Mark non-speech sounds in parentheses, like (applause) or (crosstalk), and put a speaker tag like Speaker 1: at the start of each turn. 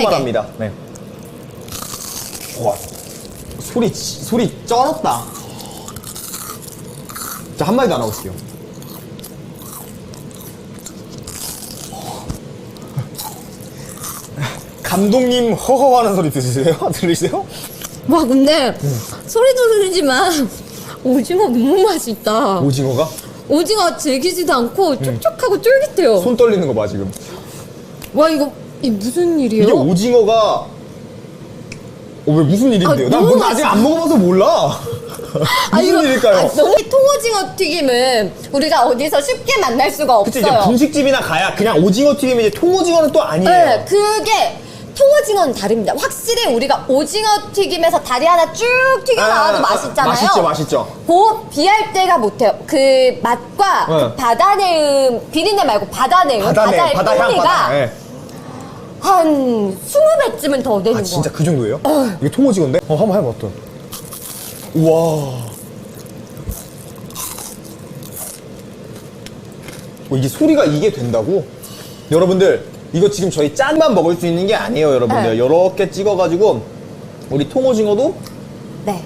Speaker 1: 이렇게만
Speaker 2: 개.
Speaker 1: 합니다. 네. 와, 소리 지- 소리 쩔었다. 자, 한 마디도 안 하고 있을게요. 감독님 허허하는 소리 들으세요? (laughs) 들리세요?
Speaker 2: 와 근데 소리도 들리지만 오징어 너무 맛있다.
Speaker 1: 오징어가
Speaker 2: 오징어 질기지도 않고 촉촉하고 쫄깃해요.
Speaker 1: 손 떨리는 거 봐 지금.
Speaker 2: 와 이거 이 무슨 일이에요?
Speaker 1: 이게 오징어가 어, 왜 무슨 일인데요?
Speaker 2: 아,
Speaker 1: 난
Speaker 2: 너무
Speaker 1: 근데 아직 안 먹어봐서 몰라.
Speaker 2: 아,
Speaker 1: 무슨 일일까요?
Speaker 2: 아, 너무 통오징어 튀김은 우리가 어디서 쉽게 만날 수가
Speaker 1: 그치
Speaker 2: 없어요.
Speaker 1: 이제 분식집이나 가야 그냥 오징어 튀김이 이제 통오징어는 또 아니에요.
Speaker 2: 네, 그게 통오징어는 다릅니다. 확실히 우리가 오징어 튀김에서 다리 하나 쭉 튀겨
Speaker 1: 아,
Speaker 2: 나와도
Speaker 1: 아,
Speaker 2: 맛있잖아요.
Speaker 1: 맛있죠, 맛있죠.
Speaker 2: 그 비할 때가 못해요. 그 맛과
Speaker 1: 네.
Speaker 2: 그 바다 내음 비린내 말고 바다 내음,
Speaker 1: 바다네,
Speaker 2: 바다의
Speaker 1: 바다 향,
Speaker 2: 풍미가
Speaker 1: 바다. 예.
Speaker 2: 한 20배쯤은 더 되는
Speaker 1: 아
Speaker 2: 거
Speaker 1: 진짜 그 정도예요? 어. 이게 통오지건데? 어 한번 해봐 어떤. 우와. 어, 이게 소리가 이게 된다고? 여러분들 이거 지금 저희 짠만 먹을 수 있는 게 아니에요 여러분들.
Speaker 2: 네.
Speaker 1: 이렇게 찍어가지고 우리 통오징어도
Speaker 2: 네.